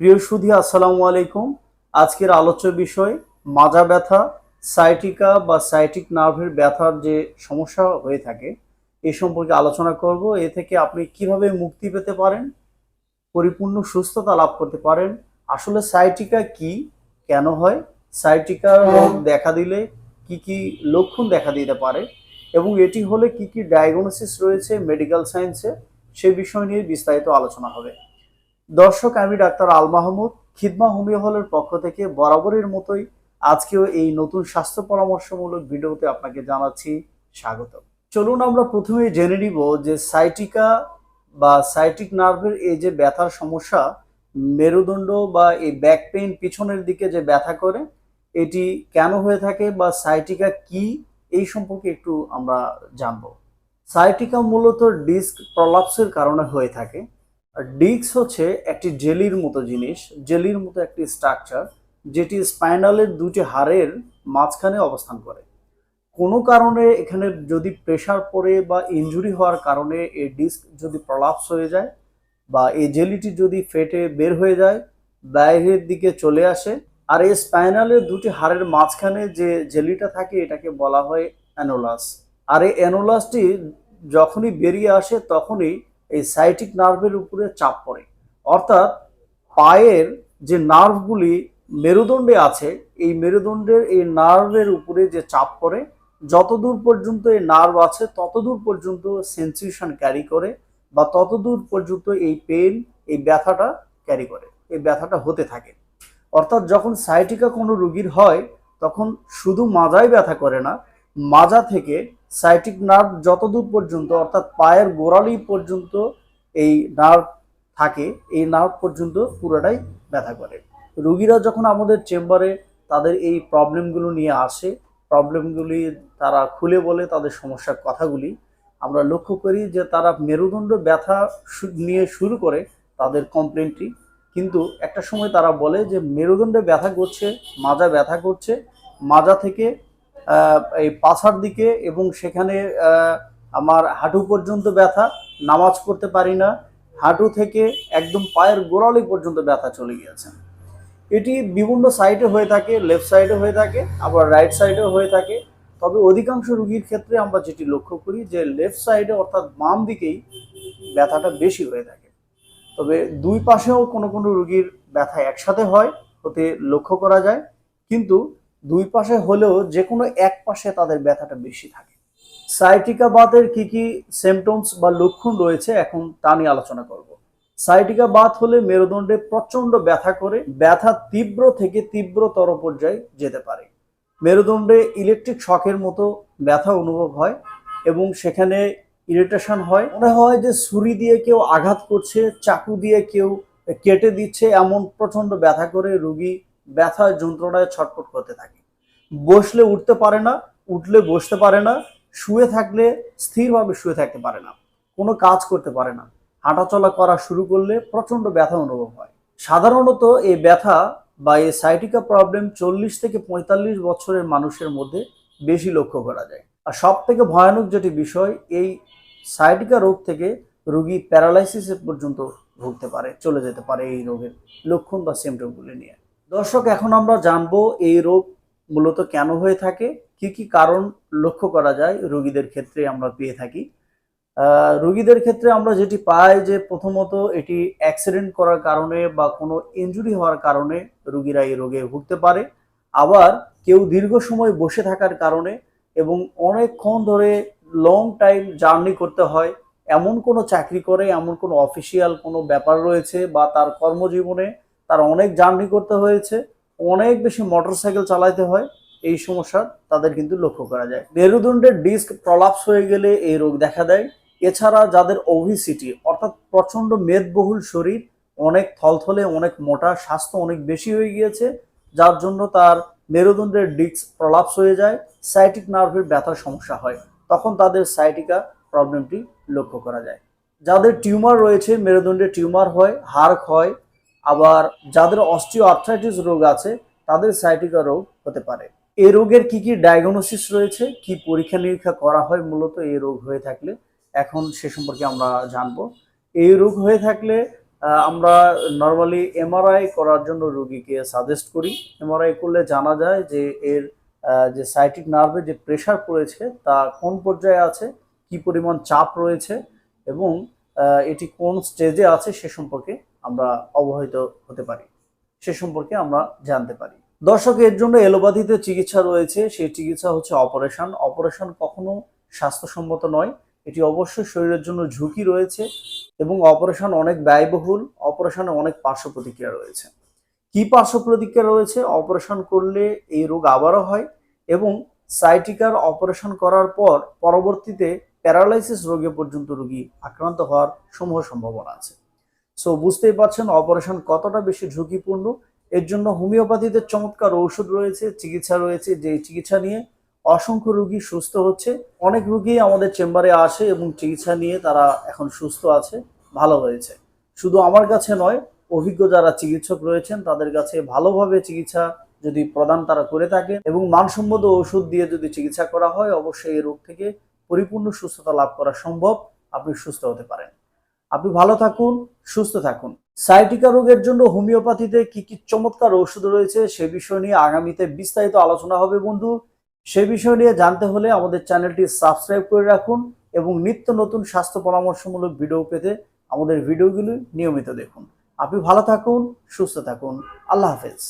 প্রিয় সুধী, আসসালামু আলাইকুম। আজকের আলোচ্য বিষয়, মাজা ব্যথা সাইটিকা বা সাইটিক নার্ভের ব্যথার যে সমস্যা হয়ে থাকে এই সম্পর্কে আলোচনা করব। এ থেকে আপনি কীভাবে মুক্তি পেতে পারেন, পরিপূর্ণ সুস্থতা লাভ করতে পারেন, আসলে সাইটিকা কি, কেন হয় সাইটিকা রোগ দেখা দিলে কি কি লক্ষণ দেখা দিতে পারে, এবং এটি হলে কি কি ডায়াগনোসিস রয়েছে মেডিকেল সায়েন্সে সে বিষয় নিয়ে বিস্তারিত আলোচনা হবে। দর্শক, আমি ডাক্তার আল মাহমুদ। খিদমা হোমিও হলের পক্ষ থেকে বরাবরের মতোই আজকেও এই নতুন স্বাস্থ্য পরামর্শমূলক ভিডিওতে আপনাকে জানাচ্ছি স্বাগত চলুন আমরা প্রথমে জেনে নিব যে সাইটিকা বা সাইটিক নার্ভের এই যে ব্যথার সমস্যা, মেরুদণ্ড বা এই ব্যাক পেইন পিছনের দিকে যে ব্যথা করে, এটি কেন হয়ে থাকে বা সাইটিকা কি, এই সম্পর্কে একটু আমরা জানব। সাইটিকা মূলত ডিস্ক প্রলাপসের কারণে হয়ে থাকে। ডিস্ক হচ্ছে একটি জেলির মতো জিনিস, জেলির মতো একটি স্ট্রাকচার যেটি স্পাইনালের দুটি হাড়ের মাঝখানে অবস্থান করে। কোনো কারণে এখানে যদি প্রেশার পড়ে বা ইনজুরি হওয়ার কারণে এই ডিস্ক যদি প্রলাপস হয়ে যায় বা এই জেলিটি যদি ফেটে বের হয়ে যায় বাইরের দিকে চলে আসে, আর এই স্পাইনালের দুটি হাড়ের মাঝখানে যে জেলিটা থাকে এটাকে বলা হয় অ্যানোলাস আর এই অ্যানোলাসটি যখনই বেরিয়ে আসে তখনই এই সাইটিক নার্ভের উপরে চাপ পড়ে। অর্থাৎ পায়ের যে নার্ভগুলি মেরুদণ্ডে আছে, এই মেরুদণ্ডের, এই নার্ভের উপরে যে চাপ পড়ে, যতদূর পর্যন্ত এই নার্ভ আছে, ততদূর পর্যন্ত সেন্সেশন ক্যারি করে বা ততদূর পর্যন্ত এই পেন এই ব্যথাটা ক্যারি করে, এই ব্যথাটা হতে থাকে। অর্থাৎ যখন সাইটিকা কোনো রুগীর হয়, তখন শুধু মাজায় ব্যথা করে না মাজা থেকে সাইটিক নার্ভ যতদূর পর্যন্ত, অর্থাৎ পায়ের গোড়ালি পর্যন্ত এই নার্ভ থাকে, এই নার্ভ পর্যন্ত পুরোটাই ব্যথা করে। রুগীরা যখন আমাদের চেম্বারে তাদের এই প্রবলেমগুলো নিয়ে আসে প্রবলেমগুলি তারা খুলে বলে তাদের সমস্যার কথাগুলি, আমরা লক্ষ্য করি যে তারা মেরুদণ্ড ব্যথা নিয়ে শুরু করে তাদের কমপ্লেনটি কিন্তু একটা সময় তারা বলে যে, মেরুদণ্ডে ব্যথা করছে, মাজা ব্যথা করছে, মাজা থেকে এই পাশার দিকে এবং সেখানে আমার হাঁটু পর্যন্ত ব্যথা, নামাজ পড়তে পারি না, হাঁটু থেকে একদম পায়ের গোড়ালি পর্যন্ত ব্যথা চলে গিয়েছে। এটি বিভিন্ন সাইডে হয়ে থাকে, লেফট সাইডে হয়ে থাকে, আবার রাইট সাইডেও হয়ে থাকে। তবে অধিকাংশ রুগীর ক্ষেত্রে আমরা যেটি লক্ষ্য করি যে, লেফট সাইডে অর্থাৎ বাম দিকেই ব্যথাটা বেশি হয়ে থাকে। তবে দুই পাশেও কোনো কোনো রুগীর ব্যথা একসাথে হয় হতে লক্ষ্য করা যায়। কিন্তু দুই পাশে হলেও যে কোনো এক পাশে তাদের ব্যথাটা বেশি থাকে। সাইটিকা বাতের কি কি সিমটমস বা লক্ষণ রয়েছে এখন তা নিয়ে আলোচনা করব। সাইটিকা বাত হলে মেরুদণ্ডে প্রচণ্ড ব্যথা করে, ব্যথা তীব্র থেকে তীব্রতর পর্যায়ে যেতে পারে। মেরুদণ্ডে ইলেকট্রিক শকের মতো ব্যথা অনুভব হয় এবং সেখানে ইরিটেশন হয়। মনে হয় যে ছুরি দিয়ে কেউ আঘাত করছে, চাকু দিয়ে কেউ কেটে দিচ্ছে, এমন প্রচণ্ড ব্যথা করে রুগী ব্যথা যন্ত্রণায় ছটফট করতে থাকে। বসলে উঠতে পারে না, উঠলে বসতে পারে না, শুয়ে থাকলে স্থিরভাবে শুয়ে থাকতে পারে না, কোনো কাজ করতে পারে না। হাঁটাচলা করা শুরু করলে প্রচণ্ড ব্যথা অনুভব হয়। সাধারণত এই ব্যথা বা এই সাইটিকা প্রবলেম চল্লিশ থেকে পঁয়তাল্লিশ বছরের মানুষের মধ্যে বেশি লক্ষ্য করা যায়। আর সব থেকে ভয়ানক যেটি বিষয়, এই সাইটিকা রোগ থেকে রোগী প্যারালাইসিসের পর্যন্ত ভুগতে পারে, চলে যেতে পারে এই রোগের লক্ষণ বা সিমটমগুলি নিয়ে। দর্শক, এখন আমরা জানব এই রোগ মূলত কেন হয়ে থাকে, কি কি কারণ লক্ষ্য করা যায় রোগীদের ক্ষেত্রে আমরা পেয়ে থাকি। রোগীদের ক্ষেত্রে আমরা যেটি পাই যে প্রথমত এটি অ্যাক্সিডেন্ট করার কারণে বা কোনো ইনজুরি হওয়ার কারণে রোগীরা এই রোগে ভুগতে পারে। আবার কেউ দীর্ঘ সময় বসে থাকার কারণে এবং অনেকক্ষণ ধরে লং টাইম জার্নি করতে হয়, এমন কোনো চাকরি করে, এমন কোনো অফিসিয়াল কোনো ব্যাপার রয়েছে বা তার কর্মজীবনে তার অনেক জার্নি করতে হয়েছে, অনেক বেশি মোটরসাইকেল চালাইতে হয়, এই সমস্যা তাদের কিন্তু লক্ষ্য করা যায়। মেরুদণ্ডের ডিস্ক প্রলাপস হয়ে গেলে এই রোগ দেখা দেয়। এছাড়া যাদের ওভিসিটি অর্থাৎ প্রচণ্ড মেদবহুল শরীর, অনেক থলথলে, অনেক মোটা, স্বাস্থ্য অনেক বেশি হয়ে গিয়েছে, যার জন্য তার মেরুদণ্ডের ডিস্ক প্রলাপস হয়ে যায় সাইটিক নার্ভের ব্যথার সমস্যা হয়। তখন তাদের সাইটিকা প্রবলেমটি লক্ষ্য করা যায়। যাদের টিউমার রয়েছে মেরুদণ্ডে টিউমার হয়, হাড় ক্ষয় আবার যাদের অস্টিও আর্থ্রাইটিস রোগ আছে, তাদের সাইটিকা রোগ হতে পারে। এই রোগের কি কি ডায়াগনোসিস রয়েছে, কি পরীক্ষা নিরীক্ষা করা হয় মূলত এই রোগ হয়ে থাকলে, এখন সে সম্পর্কে আমরা জানব। এই রোগ হয়ে থাকলে আমরা নর্মালি এমআরআই করার জন্য রোগীকে সাজেস্ট করি। এমআরআই করলে জানা যায় যে এর যে সাইটিক নার্ভে যে প্রেশার পড়েছে, তা কোন পর্যায়ে আছে, কি পরিমাণ চাপ রয়েছে এবং এটি কোন স্টেজে আছে সে সম্পর্কে আমরা অবহিত হতে পারি। সে সম্পর্কে আমরা জানতে পারি। দর্শক, এর জন্য এলোপ্যাথিতে চিকিৎসা রয়েছে। সেই চিকিৎসা হচ্ছে অপারেশন। অপারেশন কখনো স্বাস্থ্যসম্মত নয়। এটি অবশ্যই শরীরের জন্য ঝুঁকি রয়েছে এবং অপারেশন অনেক ব্যয়বহুল। অপারেশনে অনেক পার্শ্ব প্রতিক্রিয়া রয়েছে। কি পার্শ্ব প্রতিক্রিয়া রয়েছে? অপারেশন করলে এই রোগ আবারও হয় এবং সাইটিকার অপারেশন করার পর পরবর্তীতে প্যারালাইসিস রোগে পর্যন্ত রোগী আক্রান্ত হওয়ার সমূহ সম্ভাবনা আছে। সো বুঝতেই পারছেন অপারেশন কতটা বেশি ঝুঁকিপূর্ণ। এর জন্য হোমিওপ্যাথিতে চমৎকার ঔষধ রয়েছে, চিকিৎসা রয়েছে, যে চিকিৎসা নিয়ে অসংখ্য রোগী সুস্থ হচ্ছে। অনেক রোগী আমাদের চেম্বারে আসে এবং চিকিৎসা নিয়ে তারা এখন সুস্থ আছে, ভালো হয়েছে। শুধু আমার কাছে নয়, অভিজ্ঞ যারা চিকিৎসক রয়েছেন, তাদের কাছে ভালোভাবে চিকিৎসা যদি প্রদান তারা করে থাকে এবং মানসম্মত ওষুধ দিয়ে যদি চিকিৎসা করা হয়, অবশ্যই এই রোগ থেকে পরিপূর্ণ সুস্থতা লাভ করা সম্ভব। আপনি সুস্থ হতে পারেন। আপনি ভালো থাকুন, সুস্থ থাকুন। সাইটিকা রোগের জন্য হোমিওপ্যাথিতে কি কি চমৎকার ওষুধ রয়েছে সে বিষয় নিয়ে আগামীতে বিস্তারিত আলোচনা হবে বন্ধু। সে বিষয় নিয়ে জানতে হলে আমাদের চ্যানেলটি সাবস্ক্রাইব করে রাখুন এবং নিত্য নতুন স্বাস্থ্য পরামর্শমূলক ভিডিও পেতে আমাদের ভিডিওগুলি নিয়মিত দেখুন। আপনি ভালো থাকুন, সুস্থ থাকুন। আল্লাহ হাফেজ।